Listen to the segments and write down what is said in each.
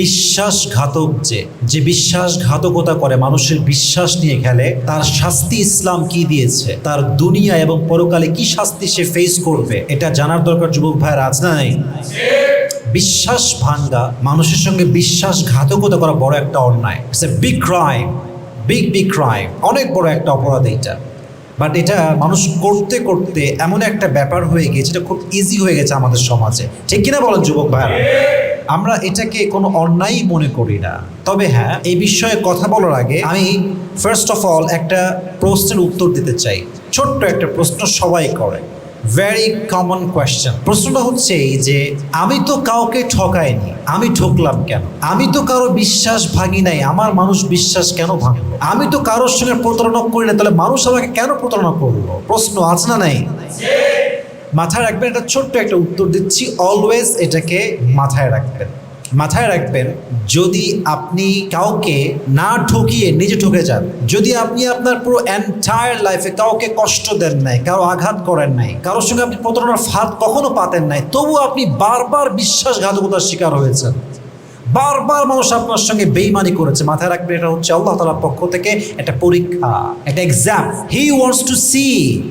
বিশ্বাসঘাতক যে যে বিশ্বাসঘাতকতা করে, মানুষের বিশ্বাস নিয়ে খেলে, তার শাস্তি ইসলাম কি দিয়েছে? তার দুনিয়া এবং পরকালে কি শাস্তি সে ফেস করবে? এটা জানার দরকার যুবক ভাইয়ের, আজ নাই? বিশ্বাস ভাঙ্গা মানুষের সঙ্গে বিশ্বাসঘাতকতা করা বড় একটা অন্যায়। It's a big crime big big crime অনেক বড় একটা অপরাধ এটা। বাট এটা মানুষ করতে করতে এমন একটা ব্যাপার হয়ে গেছে এটা খুব ইজি হয়ে গেছে আমাদের সমাজে। ঠিক কিনা বলেন যুবক ভাইরা আমরা এটাকে কোনো অন্যায় মনে করি না। তবে হ্যাঁ এই বিষয়ে কথা বলার আগে আমি ফার্স্ট অফ অল একটা প্রশ্নের উত্তর দিতে চাই। ছোট্ট একটা প্রশ্ন সবাই করে। ভেরি কমন কোয়েশ্চেন প্রশ্নটা হচ্ছে এই যে, আমি তো কাউকে ঠকাইনি, আমি ঠকলাম কেন? আমি তো কারও বিশ্বাস ভাঙি নাই, আমার মানুষ বিশ্বাস কেন ভাঙলো? আমি তো কারোর সঙ্গে প্রতারণা করি না তাহলে মানুষ আমাকে কেন প্রতারণা করল? প্রশ্ন আছে না নাই? মাথায় রাখবেন, একটা ছোট্ট একটা উত্তর দিচ্ছি। অলওয়েজ এটাকে মাথায় রাখবেন। মাথায় রাখবেন, যদি আপনি কাউকে না ঠকিয়ে নিজে ঠকে যান, যদি আপনি আপনার পুরো এন্টায়ার লাইফে কাউকে কষ্ট দেন নাই, কারও আঘাত করেন নাই, কারোর সঙ্গে আপনি প্রতারণার ফাঁদ কখনো পাতেন নাই তবু আপনি বারবার বিশ্বাসঘাতকতার শিকার হয়েছেন। বারবার মানুষ আপনার সঙ্গে বেইমানি করেছে। মাথায় রাখবে এটা হচ্ছে আল্লাহ তালার পক্ষ থেকে একটা পরীক্ষা, একটা exam he wants to see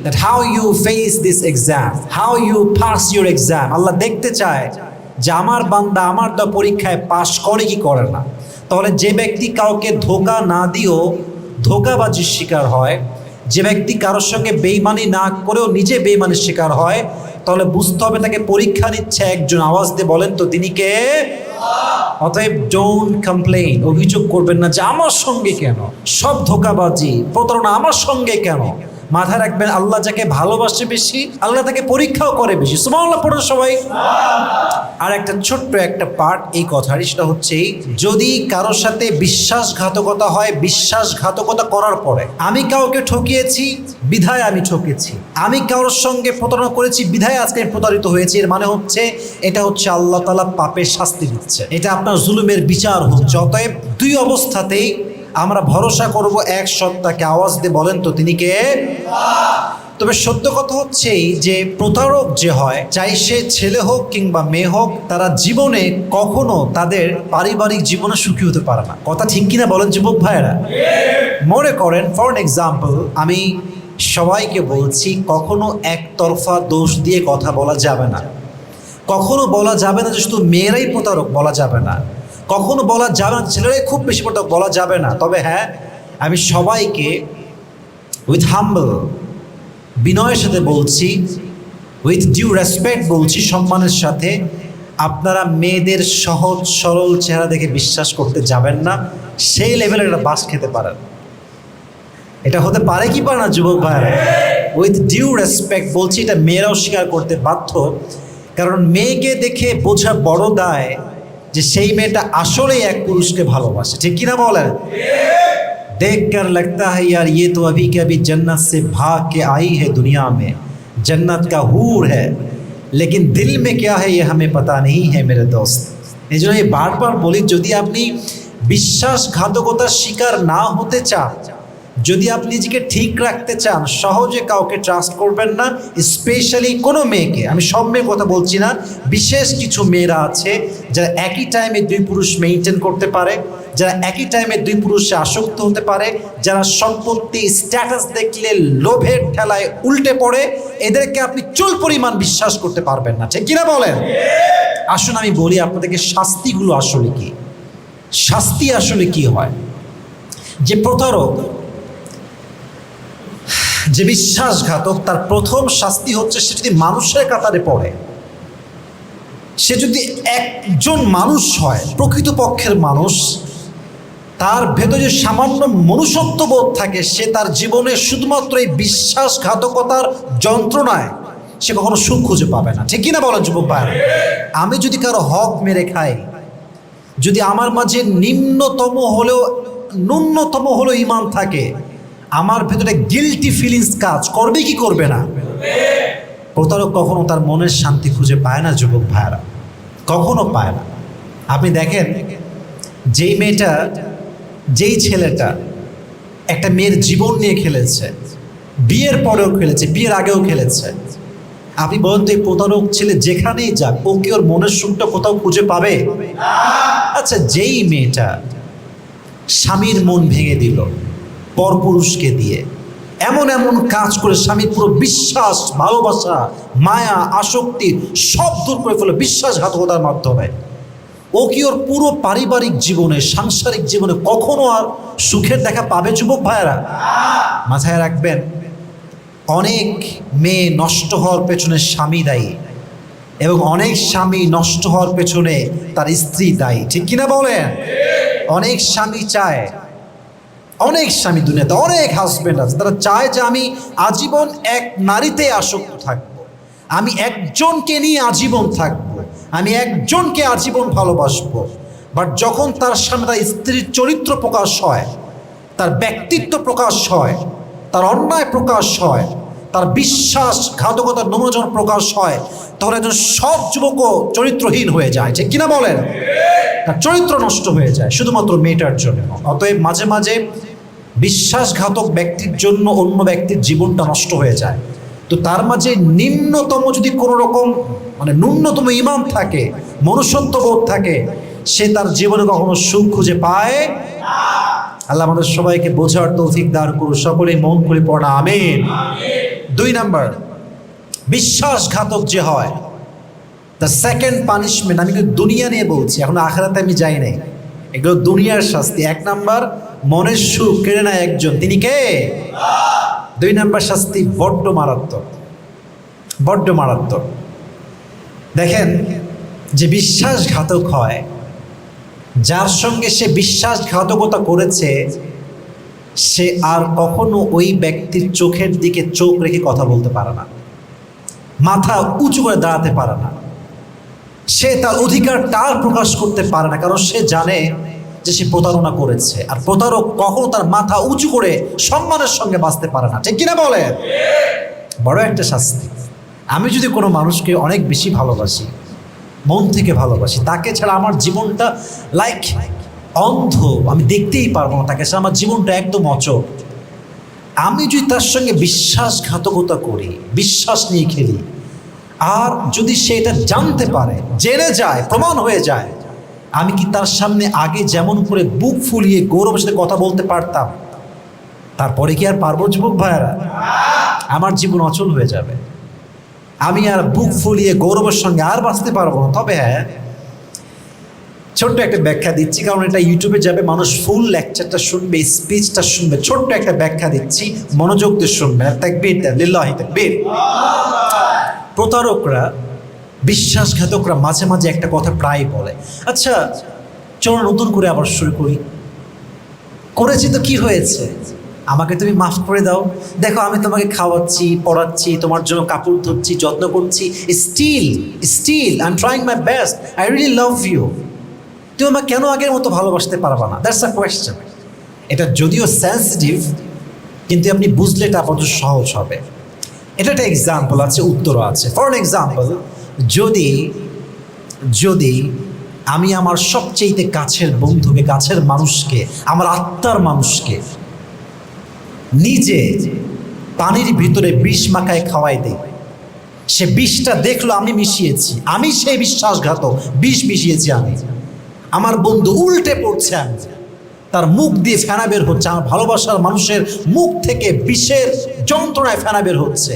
that how you face this exam how you pass your exam Allah দেখতে চায় যে আমার বান্দা আমার দা পরীক্ষায় পাশ করে কি করে না। তাহলে যে ব্যক্তি কাউকে ধোকা না দিয়েও ধোকাবাজির শিকার হয়, যে ব্যক্তি কারোর সঙ্গে বেইমানি না করেও নিজে বেইমানির শিকার হয়, তাহলে বুঝতে হবে তাকে পরীক্ষা নিচ্ছে একজন। আওয়াজ দিয়ে বলেন তো, তিনি কে? অতএব ডোন্ট কমপ্লেন অভিযোগ করবেন না যে আমার সঙ্গে কেন? সব ধোকাবাজি, প্রতারণা আমার সঙ্গে কেন? মাথায় রাখবেন, আল্লাহ যাকে ভালোবাসে বেশি, আল্লাহ তাকে পরীক্ষাও করে বেশি। সুমাল্লাহ পড়ে সবাই। আর একটা ছোট্ট একটা পার্ট এই কথার সেটা হচ্ছে যদি কারোর সাথে বিশ্বাসঘাতকতা হয়, বিশ্বাসঘাতকতা করার পরে, আমি কাউকে ঠকিয়েছি, বিধায় আমি ঠকেছি। আমি কারোর সঙ্গে প্রতারণা করেছি, বিধায় আজকে প্রতারিত হয়েছি। এর মানে হচ্ছে, এটা হচ্ছে আল্লাহ তালা পাপের শাস্তি দিচ্ছে। এটা আপনার জুলুমের বিচার হচ্ছে। অতএব দুই অবস্থাতেই আমরা ভরসা করব এক সত্তাকে। আওয়াজ দিয়ে বলেন তো, তিনি কে? তবে সত্য কথা হচ্ছে এই যে, প্রতারক যে হয়, চাই সে ছেলে হোক কিংবা মেয়ে হোক, তারা জীবনে কখনো তাদের পারিবারিক জীবনে সুখী হতে পারে না। কথা ঠিক কিনা বলেন যুবক ভাইয়েরা? মনে করেন ফর এক্সাম্পল আমি সবাইকে বলছি, কখনো একতরফা দোষ দিয়ে কথা বলা যাবে না। কখনো বলা যাবে না যে শুধু মেয়েরাই প্রতারক, বলা যাবে না। কখনো বলা যাবে না, ছেলেরাই খুব বেশি প্রতারক বলা যাবে না। তবে হ্যাঁ আমি সবাইকে উইথ হাম্বল বিনয়ের সাথে বলছি উইথ ডিউ রেসপেক্ট বলছি, সম্মানের সাথে। আপনারা মেয়েদের সহজ, সরল চেহারা দেখে বিশ্বাস করতে যাবেন না, সেই লেভেলের একটা বাস খেতে পারেন। এটা হতে পারে কি পারে না, যুবক ভাইরা উইথ ডিউ রেসপেক্ট বলছি, এটা মেয়েরাও স্বীকার করতে বাধ্য। কারণ মেয়েকে দেখে বোঝা বড় দায় যে সেই মেয়েটা আসলেই এক পুরুষকে ভালোবাসে ঠিক কিনা বলেন देख कर लगता है यार ये तो अभी के अभी जन्नत से भाग के आई है दुनिया में जन्नत का हूर है लेकिन दिल में क्या है ये हमें पता नहीं है मेरे दोस्त এই জন্য এই বারবার বলি যদি আপনি বিশ্বাসঘাতকতার শিকার না হতে চান যদি আপনি নিজেকে ঠিক রাখতে চান, সহজে কাউকে ট্রাস্ট করবেন না স্পেশালি কোনো মেয়েকে। আমি সব মেয়ের কথা বলছি না, বিশেষ কিছু মেয়েরা আছে যারা একই টাইমে দুই পুরুষ মেনটেন করতে পারে, যারা একই টাইমে দুই পুরুষে আসক্ত হতে পারে, যারা সম্পত্তি স্ট্যাটাস দেখলে লোভের ঠেলায় উল্টে পড়ে, এদেরকে আপনি চুল পরিমাণ বিশ্বাস করতে পারবেন না। ঠিক কিনা বলেন? আসুন আমি বলি আপনাদেরকে শাস্তিগুলো আসলে কি? শাস্তি আসলে কি হয়? যে প্রতারক যে বিশ্বাসঘাতক তার প্রথম শাস্তি হচ্ছে সে যদি মানুষের কাতারে পড়ে, সে যদি একজন মানুষ হয়, প্রকৃতপক্ষের মানুষ, তার ভেতরে যে সামান্য মনুষ্যত্ববোধ থাকে, সে তার জীবনে শুধুমাত্র এই বিশ্বাসঘাতকতার যন্ত্রণায় সে কখনো সুখ খুঁজে পাবে না। ঠিক কিনা বলেন যুবক ভাই আমি যদি কারও হক মেরে খাই, যদি আমার মাঝে নিম্নতম হলেও, ন্যূনতম হলেও ইমান থাকে আমার ভেতরে গিলটি ফিলিংস কাজ করবে কি করবে না? প্রতারক কখনো তার মনের শান্তি খুঁজে পায় না, যুবক ভাইয়ারা। কখনো পায় না। আপনি দেখেন, যেই মেয়েটা, যেই ছেলেটা একটা মেয়ের জীবন নিয়ে খেলেছে, বিয়ের পরেও খেলেছে, বিয়ের আগেও খেলেছে। আপনি বলেন তো এই প্রতারক ছেলে যেখানেই যাক, ও কি ওর মনের সুখটা কোথাও খুঁজে পাবে? আচ্ছা যেই মেয়েটা স্বামীর মন ভেঙে দিল পরপুরুষকে দিয়ে। এমন এমন কাজ করে স্বামীর পুরো বিশ্বাস, ভালোবাসা, মায়া, আসক্তি সব দূর করে ফেলো বিশ্বাসঘাতকতার মাধ্যমে। ও কি ওর পুরো পারিবারিক জীবনে, সাংসারিক জীবনে কখনো আর সুখের দেখা পাবে যুবক ভাইয়েরা? মাথায় রাখবেন, অনেক মেয়ে নষ্ট হওয়ার পেছনে স্বামী দায়ী এবং অনেক স্বামী নষ্ট হওয়ার পেছনে তার স্ত্রী দায়ী। ঠিক কিনা বলেন? অনেক স্বামী চায় অনেক স্বামী দুনিয়াতে, অনেক হাজব্যান্ড আছে, তারা চায় যে আমি আজীবন এক নারীতে আসক্ত থাকব। আমি একজনকে নিয়ে আজীবন থাকব। আমি একজনকে আজীবন ভালোবাসবো। বাট যখন তার সামনে তার স্ত্রীর চরিত্র প্রকাশ হয়, তার ব্যক্তিত্ব প্রকাশ হয়, তার অন্যায় প্রকাশ হয় তার বিশ্বাস ঘাতকতার নমজন প্রকাশ হয়, তখন একজন সব যুবকও চরিত্রহীন হয়ে যায়। ঠিক কিনা বলেন? তার চরিত্র নষ্ট হয়ে যায়, শুধুমাত্র মেয়েটার জন্য। অতএব মাঝে মাঝে বিশ্বাসঘাতক ব্যক্তির জন্য অন্য ব্যক্তির জীবনটা নষ্ট হয়ে যায়। তো তার মাঝে নিম্নতম যদি কোনো রকম মানে ন্যূনতম ইমান থাকে, মনুষ্যত্ববোধ থাকে, সে তার জীবনে কখনো সুখ খুঁজে পায় আল্লাহ আমাদের সবাইকে বোঝার তৌফিক দান করু সকলে মন করে পড়া, আমিন। দুই নাম্বার, বিশ্বাসঘাতক যে হয় দ্য সেকেন্ড পানিশমেন্ট আমি কিন্তু দুনিয়া নিয়ে বলছি, এখন আখেরাতে আমি যাই নাই। এগুলো দুনিয়ার শাস্তি। এক নাম্বার, মনের সুখ কেড়ে নেয় একজন। তিনি কে? দুই নাম্বার শাস্তি, বড্ড মারাত্মক। বড্ড মারাত্মক। দেখেন যে বিশ্বাসঘাতক হয়, যার সঙ্গে সে বিশ্বাসঘাতকতা করেছে সে আর কখনো ওই ব্যক্তির চোখের দিকে চোখ রেখে কথা বলতে পারে না। মাথা উঁচু করে দাঁড়াতে পারে না। সে তার অধিকার তার প্রকাশ করতে পারে না, কারণ সে জানে যে সে প্রতারণা করেছে। আর প্রতারক কখনো তার মাথা উঁচু করে সম্মানের সঙ্গে বাঁচতে পারে না। ঠিক কিনা বলে বড় একটা শাস্তি। আমি যদি কোনো মানুষকে অনেক বেশি ভালোবাসি, মন থেকে ভালোবাসি, তাকে ছাড়া আমার জীবনটা লাইক অন্ধ, আমি দেখতেই পারব না, তাকে আমার জীবনটা একদম অচল। আমি যদি তার সঙ্গে বিশ্বাসঘাতকতা করি, বিশ্বাস নিয়ে খেলি, আর যদি সে এটা জানতে পারে, জেনে যায়, প্রমাণ হয়ে যায়, আমি কি তার সামনে আগে যেমন করে বুক ফুলিয়ে গৌরবের সাথে কথা বলতে পারতাম, তারপরে কি আর পারব যুবক ভাইয়ারা? আমার জীবন অচল হয়ে যাবে। আমি আর বুক ফুলিয়ে গৌরবের সঙ্গে আর বাঁচতে পারব না। তবে হ্যাঁ ছোট্ট একটা ব্যাখ্যা দিচ্ছি, কারণ এটা ইউটিউবে যাবে, মানুষ ফুল লেকচারটা শুনবে স্পিচটা শুনবে, ছোট্ট একটা ব্যাখ্যা দিচ্ছি, মনোযোগ দিয়ে শুনবে আর তাকবীর প্রতারকরা, বিশ্বাসঘাতকরা মাঝে মাঝে একটা কথা প্রায় বলে আচ্ছা চলো নতুন করে আবার শুরু করি। করেছি তো কি হয়েছে? আমাকে তুমি মাফ করে দাও। দেখো, আমি তোমাকে খাওয়াচ্ছি, পড়াচ্ছি, তোমার জন্য কাপড় ধরছি যত্ন করছি still still I am trying my best I really love you তুমি আমাকে কেন আগের মতো ভালোবাসতে পারবা না? দ্যাটস আ কোয়েশ্চেন এটা যদিও সেন্সিটিভ কিন্তু আপনি বুঝলে এটা আপাতত সহজ হবে। এটা একটা এক্সাম্পল আছে, উত্তরও আছে। ফর অ্যান এক্সাম্পল যদি যদি আমি আমার সবচেয়ে কাছের বন্ধুকে, কাছের মানুষকে, আমার আত্মার মানুষকে নিজে পানির ভিতরে বিষ মাখায় খাওয়াই দেই, সে বিষটা দেখল আমি মিশিয়েছি, আমি সেই বিশ্বাসঘাতক, বিষ মিশিয়েছি আমি। আমার বন্ধু উল্টে পড়ছে তার মুখ দিয়ে ফেনা বের হচ্ছে, আমার ভালোবাসার মানুষের মুখ থেকে বিষের যন্ত্রণায় ফেনা বের হচ্ছে।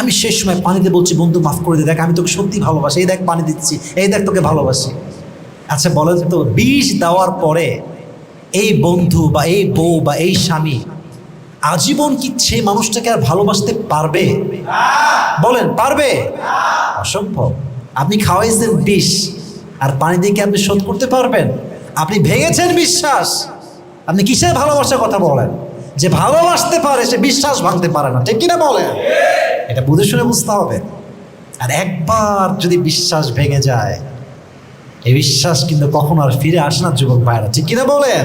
আমি সেই সময় পানিতে বলছি, বন্ধু, মাফ করে দে, দেখ, আমি তোকে সত্যি ভালোবাসি। এই দেখ, পানি দিচ্ছি। এই দেখ, তোকে ভালোবাসি। আচ্ছা বলেন তো, বিষ দেওয়ার পরে এই বন্ধু বা এই বউ বা এই স্বামী আজীবন কি সেই মানুষটাকে আর ভালোবাসতে পারবে? বলেন, পারবে? অসম্ভব। আপনি খাওয়াইছেন বিষ। আর পানি দিয়ে কি আপনি শোধ করতে পারবেন? আপনি ভেঙেছেন বিশ্বাস। আপনি কিসের ভালোবাসার কথা বলেন? যে ভালোবাসতে পারে, সে বিশ্বাস ভাঙতে পারে না। ঠিক কিনা বলে এটা বুঝে শুনে বুঝতে হবে। আর একবার যদি বিশ্বাস ভেঙে যায়, এই বিশ্বাস কিন্তু কখনো আর ফিরে আসে না যুবক ভাইরা। ঠিক কিনা বলেন?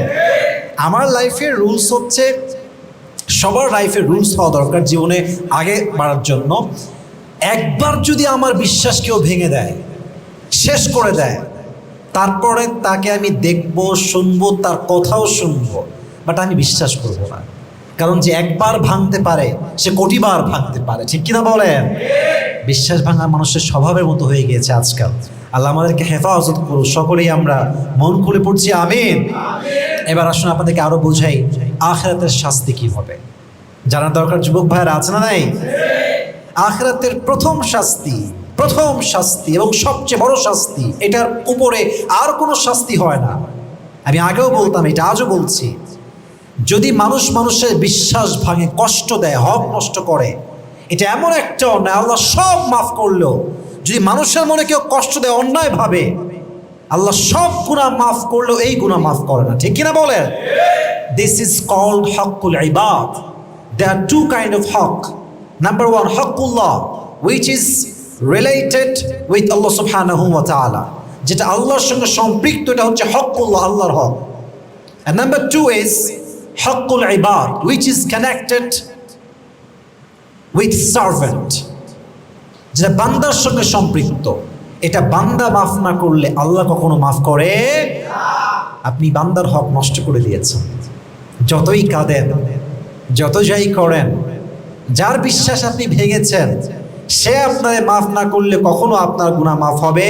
আমার লাইফের রুলস হচ্ছে, সবার লাইফের রুলস হওয়া দরকার জীবনে আগে বাড়ার জন্য। একবার যদি আমার বিশ্বাস কেউ ভেঙে দেয় শেষ করে দেয়। তারপরে তাকে আমি দেখব, শুনব, তার কথাও শুনব বাট আমি বিশ্বাস করব না। কারণ যে একবার ভাঙতে পারে, সে কোটিবার ভাঙতে পারে। ঠিক কিনা বলেন? বিশ্বাস ভাঙা মানুষের স্বভাবের মতো হয়ে গিয়েছে আজকাল। আল্লাহ আমাদেরকে হেফাজত করু সকলেই আমরা মন খুলে পড়ছি, আমিন। এবার আসুন আপনাদেরকে আরও বোঝাই, আখরাতের শাস্তি কি হবে? জানার দরকার, যুবক ভাইয়ের আছে না নাই? আখেরাতের প্রথম শাস্তি প্রথম শাস্তি এবং সবচেয়ে বড় শাস্তি, এটার উপরে আর কোনো শাস্তি হয় না। আমি আগেও বলতাম, এটা আজও বলছি। যদি মানুষ মানুষের বিশ্বাস ভাঙে, কষ্ট দেয়, হক নষ্ট করে, এটা এমন একটা অন্যায়, আল্লাহ সব মাফ করল। যদি মানুষের মনে কেউ কষ্ট দেয়, অন্যায় ভাবে, আল্লাহ সব গুণা মাফ করল, এই গুণা মাফ করে না। ঠিক কিনা বলেন? দিস ইজ কল্ড হকুল ইবাদ there are two kind of haq number one, haqqullah, which is related with Allah subhanahu wa ta'ala, যেটা আল্লাহর সঙ্গে সম্পৃক্ত, এটা হচ্ছে হকুল্লাহ আল্লাহর হক। And number two is haqqul ibad which is connected with servant, যেটা বান্দার সঙ্গে সম্পৃক্ত। এটা বান্দা মাফ না করলে আল্লাহ কখনো মাফ করে আপনি বান্দার হক নষ্ট করে দিয়েছেন। যতই কাঁদেন যত যাই করেন, যার বিশ্বাস আপনি ভেঙেছেন সে আপনার মাফ না করলে কখনো আপনার গুণা মাফ হবে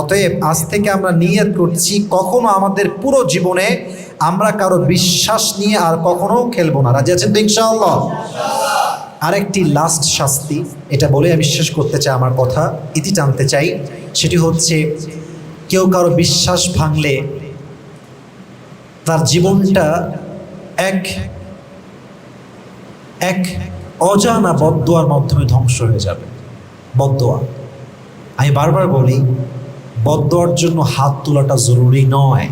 অতএব আজ থেকে আমরা নিয়ত করছি, কখনো আমাদের পুরো জীবনে আমরা কারও বিশ্বাস নিয়ে আর কখনো খেলব না। রাজি আছেন তো ইনশাআল্লাহ? আরেকটি লাস্ট শাস্তি, এটা বলে আমি শেষ করতে চাই আমার কথা, ইতি জানতে চাই। সেটি হচ্ছে, কেউ কারও বিশ্বাস ভাঙলে তার জীবনটা এক এক অজানা বদোয়ার মাধ্যমে ধ্বংস হয়ে যাবে। বদোয়া আমি বারবার বলি বদোয়ার জন্য হাত তোলাটা জরুরি নয়।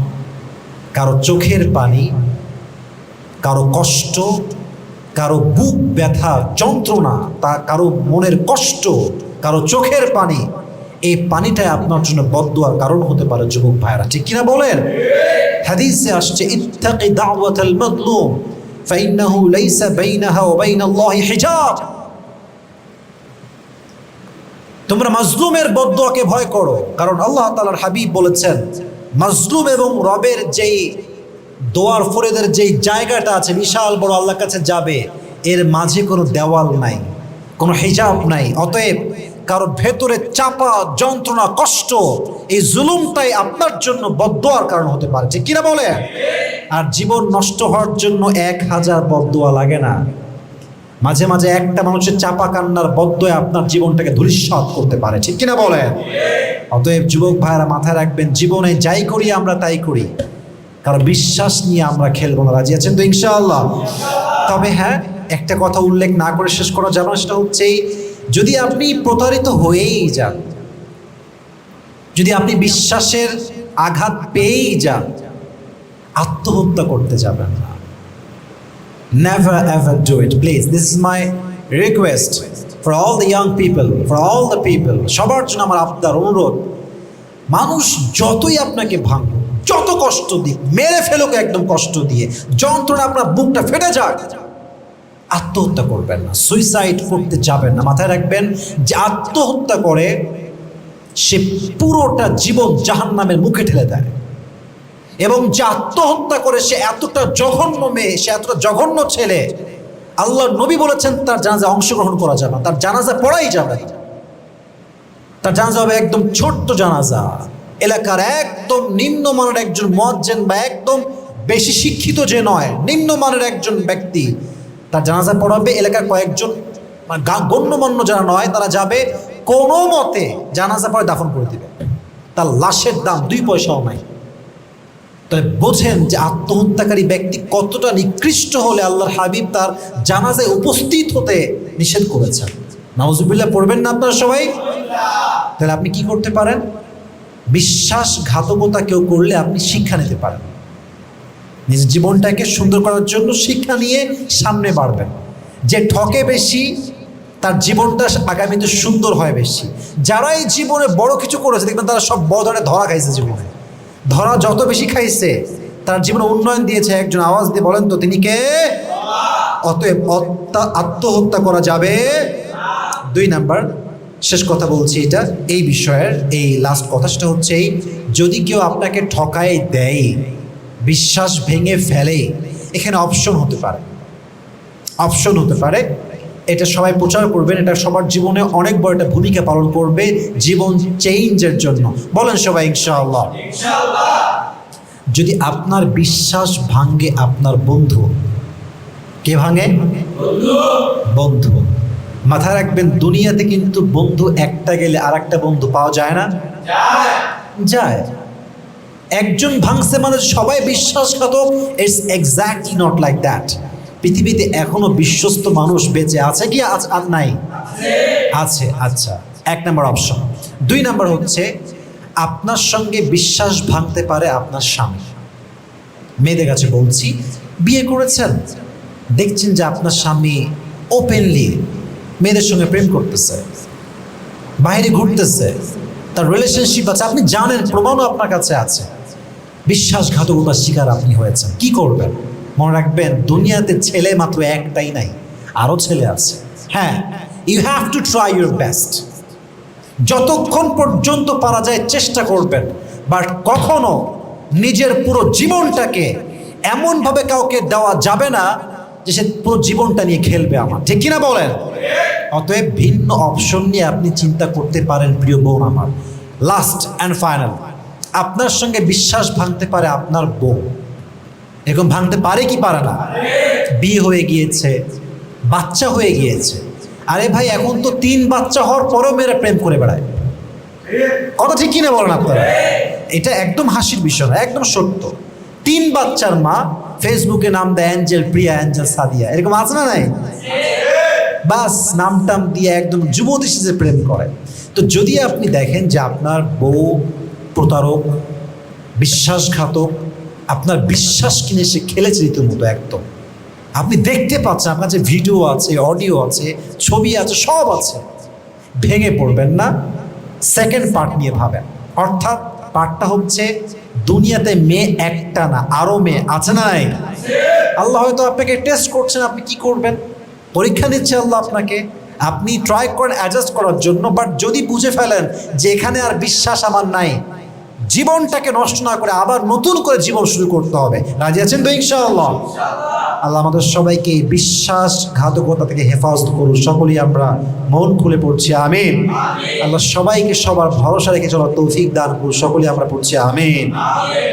কারও চোখের পানি কারও কষ্ট কারও বুক ব্যথা যন্ত্রণা তা কারও মনের কষ্ট কারও চোখের পানি এই পানিটাই আপনার জন্য বদোয়ার কারণ হতে পারে যুবক ভাইরা ঠিক কিনা বলেন? হাদিসে আসছে ইত্তাকি দাওয়াতাল মাজলুম ফাইন্নাহু লাইসা বাইনাহা ওয়া বাইনাল্লাহি হিজাব তোমরা মাজলুমের বদদোয়াকে ভয় করো, কারণ আল্লাহ তাআলার হাবিব বলেছেন, মাজলুম এবং রবের যেই দোয়ার ফরেদের যেই জায়গাটা আছে, বিশাল বড় আল্লাহর কাছে যাবে, এর মাঝে কোনো দেওয়াল নাই, কোনো হিজাব নাই, অতএব কারও ভেতরে চাপা, যন্ত্রণা, কষ্ট, এই জুলুমটাই আপনার জন্য বদোয়ার কারণ হতে পারে। ঠিক কিনা বলে? আর জীবন নষ্ট হওয়ার জন্য এক হাজার বদোয়া লাগে না। মাঝে মাঝে একটা মানুষের চাপা কান্নার বদ্দয় আপনার জীবনটাকে ধূলিসাৎ করতে পারে। ঠিক কিনা বলেন অতএব যুবক ভাইরা মাথায় রাখবেন, জীবনে যাই করি আমরা তাই করি। কারণ বিশ্বাস নিয়ে আমরা খেলব না। রাজি আছেন তো ইনশাআল্লাহ? তবে হ্যাঁ একটা কথা উল্লেখ না করে শেষ করা যাবে সেটা হচ্ছে যদি আপনি প্রতারিত হয়েই যান যদি আপনি বিশ্বাসের আঘাত পেয়েই যান আত্মহত্যা করতে যাবেন না Never ever do it, please. This is my request for all the young people, for all the people. সবার জন্য আমার আবদার অনুরোধ মানুষ যতই আপনাকে ভাঙুক যত কষ্ট দিক মেরে ফেলুক একদম কষ্ট দিয়ে যন্ত্রণা আপনার বুকটা ফেটে যাক আত্মহত্যা করবেন না সুইসাইড করতে যাবেন না। মাথায় রাখবেন যে আত্মহত্যা করে সে পুরোটা জীবন জাহান্নামের মুখে ঠেলে দেয়। এবং যে আত্মহত্যা করে সে এতটা জঘন্য মেয়ে, সে এতটা জঘন্য ছেলে আল্লাহ নবী বলেছেন তার জানাজা অংশগ্রহণ করা যাবে তার জানাজা পড়াই যাবে তার জানাজা হবে একদম ছোট্ট জানাজা। এলাকার একদম নিম্নমানের একজন মজ্জেন বা একদম বেশি শিক্ষিত যে নয়, নিম্নমানের একজন ব্যক্তি তার জানাজা পড়াবে, এলাকার কয়েকজন মানে গণ্যমান্য যারা নয়, তারা যাবে, কোনো মতে জানাজা পরে দাফন করে দিবে। তার লাশের দাম দুই পয়সাও নাই। তাহলে বোঝেন যে আত্মহত্যাকারী ব্যক্তি কতটা নিকৃষ্ট হলে আল্লাহর হাবিব তার জানাজায় উপস্থিত হতে নিষেধ করেছেন। নাউজুবিল্লাহ পড়বেন না আপনারা সবাই? তাহলে আপনি কি করতে পারেন? বিশ্বাসঘাতকতা কেউ করলে আপনি শিক্ষা নিতে পারেন। নিজের জীবনটাকে সুন্দর করার জন্য শিক্ষা নিয়ে সামনে বাড়বেন। যে ঠকে বেশি, তার জীবনটা আগামীতে সুন্দর হয় বেশি। যারা এই জীবনে বড় কিছু করেছে, দেখবেন তারা সব বড় ধরনের ধরা খাইছে জীবনে। ধরা যত বেশি খাইছে, তার জীবনে উন্নয়ন দিয়েছে একজন। আওয়াজ দিয়ে বলেন তো, তিনি কে? অতএব হত্যা- আত্মহত্যা করা যাবে। দুই নাম্বার, শেষ কথা বলছি এটা, এই বিষয়ের এই লাস্ট কথা, সেটা হচ্ছে যদি কেউ আপনাকে ঠকায় দেয় বিশ্বাস ভেঙে ফেলে। এখানে অপশন হতে পারে। অপশন হতে পারে। এটা সবাই প্রচার করবেন। এটা সবার জীবনে অনেক বড় একটা ভূমিকা পালন করবে জীবন চেঞ্জের জন্য। বলেন সবাই ইনশাআল্লাহ। যদি আপনার বিশ্বাস ভাঙ্গে আপনার বন্ধু কে ভাঙে? বন্ধু। মাথায় রাখবেন দুনিয়াতে কিন্তু বন্ধু একটা গেলে আর একটা বন্ধু পাওয়া যায় না। যায়। একজন ভাঙছে মানে সবাই বিশ্বাসঘাতক। It's exactly not like that পৃথিবীতে এখনও বিশ্বস্ত মানুষ বেঁচে আছে কি আজ আর নাই? আছে আচ্ছা। এক নম্বর অপশন দুই নম্বর হচ্ছে, আপনার সঙ্গে বিশ্বাস ভাঙতে পারে আপনার স্বামী। মেয়েদের কাছে বলছি, বিয়ে করেছেন? দেখছেন যে আপনার স্বামী ওপেনলি মেয়েদের সঙ্গে প্রেম করতেছে। বাইরে ঘুরতেছে। তার রিলেশনশিপ আছে। আপনি জানেন, প্রমাণও আপনার কাছে আছে। বিশ্বাসঘাতকতার শিকার আপনি হয়েছেন। কি করবেন? মনে রাখবেন, দুনিয়াতে ছেলে মাত্র একটাই নাই, আরও ছেলে আছে। হ্যাঁ you have to try your best যতক্ষণ পর্যন্ত পারা যায় চেষ্টা করবেন বাট কখনো নিজের পুরো জীবনটাকে এমনভাবে কাউকে দেওয়া যাবে না যে সে পুরো জীবনটা নিয়ে খেলবে আমার। ঠিক কিনা বলেন? অতএব ভিন্ন অপশন নিয়ে আপনি চিন্তা করতে পারেন, প্রিয় বোন আমার। লাস্ট অ্যান্ড ফাইনাল আপনার সঙ্গে বিশ্বাস ভাঙতে পারে আপনার বউ এরকম ভাঙতে পারে কি পারে না? বিয়ে হয়ে গিয়েছে, বাচ্চা হয়ে গিয়েছে। আরে ভাই, এখন তো তিন বাচ্চা হওয়ার পরেও মেয়েরা প্রেম করে বেড়ায়। কথা ঠিক কিনা বলেন আপনারা? এটা একদম হাসির বিষয় না, একদম সত্য। তিন বাচ্চার মা ফেসবুকে নাম দেয় অ্যাঞ্জেল, প্রিয়া, অ্যাঞ্জেল, সাদিয়া। এরকম আছে না নাই? বাস নাম টাম দিয়ে একদম যুবতী সেজে প্রেম করে। তো যদি আপনি দেখেন যে আপনার বউ প্রতারক, বিশ্বাসঘাতক, আপনার বিশ্বাস কিনে সে খেলেছে রীতিমতো একদম। আপনি দেখতে পাচ্ছেন, আপনার যে ভিডিও আছে, অডিও আছে, ছবি আছে, সব আছে। ভেঙে পড়বেন না। সেকেন্ড পার্ট নিয়ে ভাবেন। অর্থাৎ পার্টটা হচ্ছে, দুনিয়াতে মেয়ে একটা না আরও মেয়ে আছে নাই? আল্লাহ হয়তো আপনাকে টেস্ট করছেন, আপনি কি করবেন? পরীক্ষা নিচ্ছে আল্লাহ আপনাকে। আপনি ট্রাই করেন অ্যাডজাস্ট করার জন্য বাট যদি বুঝে ফেলেন যে এখানে আর বিশ্বাস আমার নাই জীবনটাকে নষ্ট না করে আবার নতুন করে জীবন শুরু করতে হবে। রাজি আছেন তো ইনশাআল্লাহ? আল্লাহ আমাদের সবাইকে এই বিশ্বাসঘাতকতা থেকে হেফাজত করুন। সকলেই আমরা মন খুলে পড়ছি আমিন। আল্লাহ সবাইকে সবার ভরসা রেখে চলার তৌফিক দান করুন। সকলেই আমরা পড়ছি আমিন।